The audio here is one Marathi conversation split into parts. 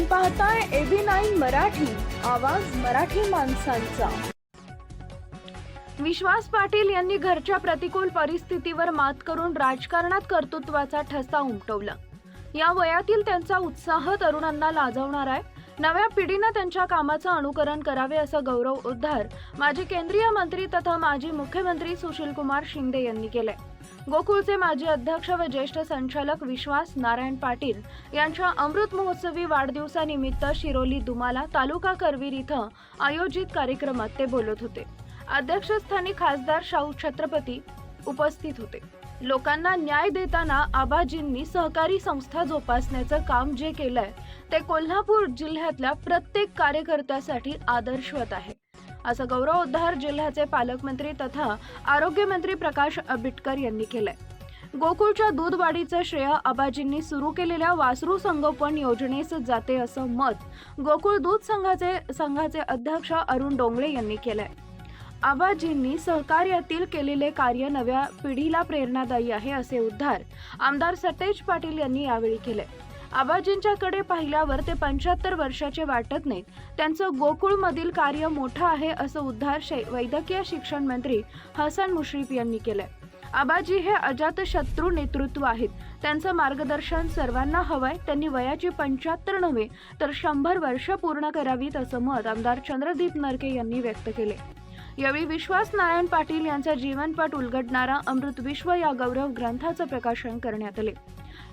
आपण पाहताय एबी नाईन मराठी आवाज मराठी माणसांचा. विश्वास पाटील यांनी घरच्या प्रतिकूल परिस्थितीवर मात करून राजकारणात कर्तृत्वाचा ठसा उमटवला. या वयातील त्यांचा उत्साह तरुणांना लाजवणार आहे. नव्या पिढीनं त्यांच्या कामाचं अनुकरण करावे असं गौरव उद्धार माजी केंद्रीय मंत्री तथा माजी मुख्यमंत्री सुशीलकुमार शिंदे यांनी केलंय. गोकुळचे माजी अध्यक्ष व ज्येष्ठ संचालक विश्वास नारायण पाटील यांच्या अमृत महोत्सवी वाढदिवसानिमित्त शिरोली दुमाला तालुका करवीर इथं आयोजित कार्यक्रमात ते बोलत होते. अध्यक्षस्थानी खासदार शाहू छत्रपती उपस्थित होते. लोकांना न्याय देताना आबाजींनी सहकारी संस्था जोपासण्याचं काम जे केलंय ते कोल्हापूर जिल्ह्यातल्या प्रत्येक कार्यकर्त्यासाठी आदर्शवत आहे. असं गौरवोद्धार जिल्ह्याचे पालकमंत्री तथा आरोग्यमंत्री प्रकाश आंबेडकर यांनी केलंय. गोकुळच्या दूध वाढीचं श्रेय आबाजींनी सुरू केलेल्या वासरू संगोपन योजनेस जाते असं मत गोकुळ दूध संघाचे संघाचे अध्यक्ष अरुण डोंगळे यांनी केलंय. आबाजींनी सहकार्यातील केलेले कार्य नव्या पिढीला प्रेरणादायी आहे असे उद्धार आमदार सतेज पाटील यांनी यावेळी केले. आबाजींच्याकडे पाहिल्यावर ते पंच्याहत्तर वर्षाचे वाटत नाहीत. त्यांचं गोकुळमधील कार्य मोठं आहे असं उद्धार शै- वैद्यकीय शिक्षण मंत्री हसन मुश्रीफ यांनी केलंय. आबाजी हे अजात शत्रू नेतृत्व आहेत. त्यांचं मार्गदर्शन सर्वांना हवंय. त्यांनी वयाची पंच्याहत्तर नव्हे तर शंभर वर्ष पूर्ण करावीत असं मत आमदार चंद्रदीप नरके यांनी व्यक्त केले. यावेळी विश्वास नारायण पाटील यांचा जीवनपट उलगडणारा अमृत विश्व या गौरव ग्रंथाचं प्रकाशन करण्यात आले.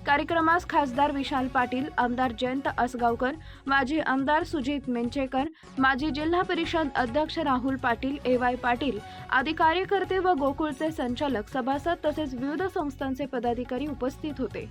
कार्यक्रमास खासदार विशाल पाटील आमदार जयंत आसगावकर माजी आमदार सुजित मेंचेकर माजी जिल्हा परिषद अध्यक्ष राहुल पाटील ए वाय पाटील आदी कार्यकर्ते व गोकुळचे संचालक सभासद तसेच विविध संस्थांचे पदाधिकारी उपस्थित होते.